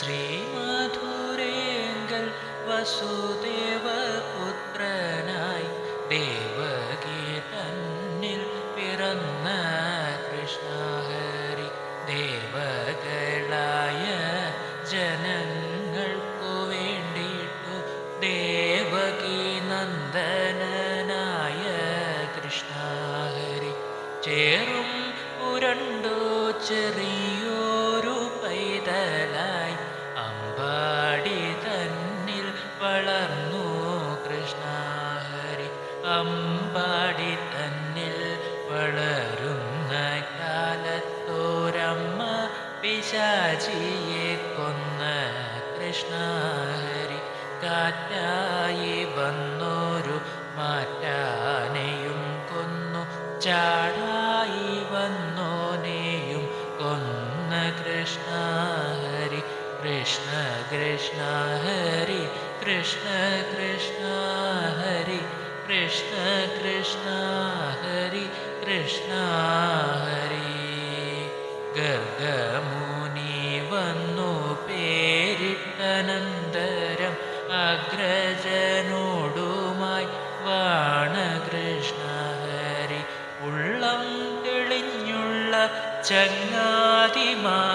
ശ്രീമധുരേങ്കൽ വസുദേവപുത്രനായി ദേവകി തന്നിൽ പിറന്ന കൃഷ്ണഹരി ദേവകളായ ജനങ്ങൾക്കു വേണ്ടിയിട്ടു ദേവകി കൃഷ്ണഹരി. ചേറും ഉരണ്ടോ ചെറിയോരു പൈതലായി വളർന്നു കൃഷ്ണഹരി അമ്പാടി തന്നിൽ വളരുന്ന കാലത്തോരമ്മ പിശാചിയെ കൊന്ന കൃഷ്ണ ഹരി. കാറ്റായി വന്നൊരു മാറ്റാനെയും കൊന്നു. ചാടായി വന്നോനെയും കൊന്ന കൃഷ്ണ ഹരി. കൃഷ്ണ കൃഷ്ണ ഹരി കൃഷ്ണ കൃഷ്ണ ഹരി കൃഷ്ണ കൃഷ്ണ ഹരി കൃഷ്ണ ഹരി. ഗർഗമുനി വന്നു പേരിട്ടനന്തരം അഗ്രജനോടുമായി വാണകൃഷ്ണ ഹരി. ഉള്ളം തെളിഞ്ഞുള്ള ചങ്ങാതിമാരുമായി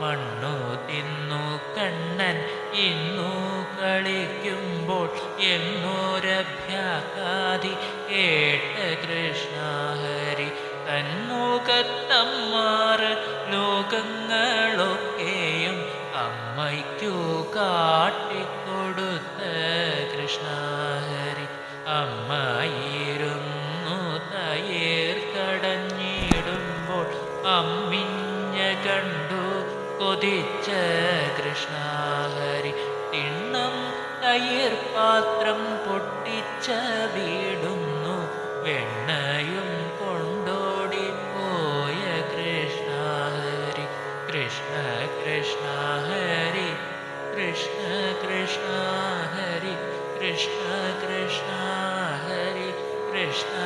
മണ്ണു തിന്നു കണ്ണൻ ഇന്നു കളിക്കുമ്പോൾ എന്നൂരഭ്യാകാതി കേട്ട കൃഷ്ണഹരി തന്നുകത്തമ്മാറ് ലോകങ്ങളൊക്കെയും അമ്മയ്ക്കു കാട്ടിക്കൊടുത്ത കൃഷ്ണഹരി അമ്മയിരുന്നു തയേർ കടഞ്ഞിടുമ്പോൾ അമ്മിഞ്ഞ കണ്ടു കൊതിച്ച കൃഷ്ണാഹരി തിണ്ണം തയ്യർ പാത്രം പൊട്ടിച്ച വീടുന്നു. വെണ്ണയും കൊണ്ടോടിപ്പോയ കൃഷ്ണാഹരി കൃഷ്ണ കൃഷ്ണാഹരി കൃഷ്ണ കൃഷ്ണാഹരി കൃഷ്ണ കൃഷ്ണാഹരി കൃഷ്ണ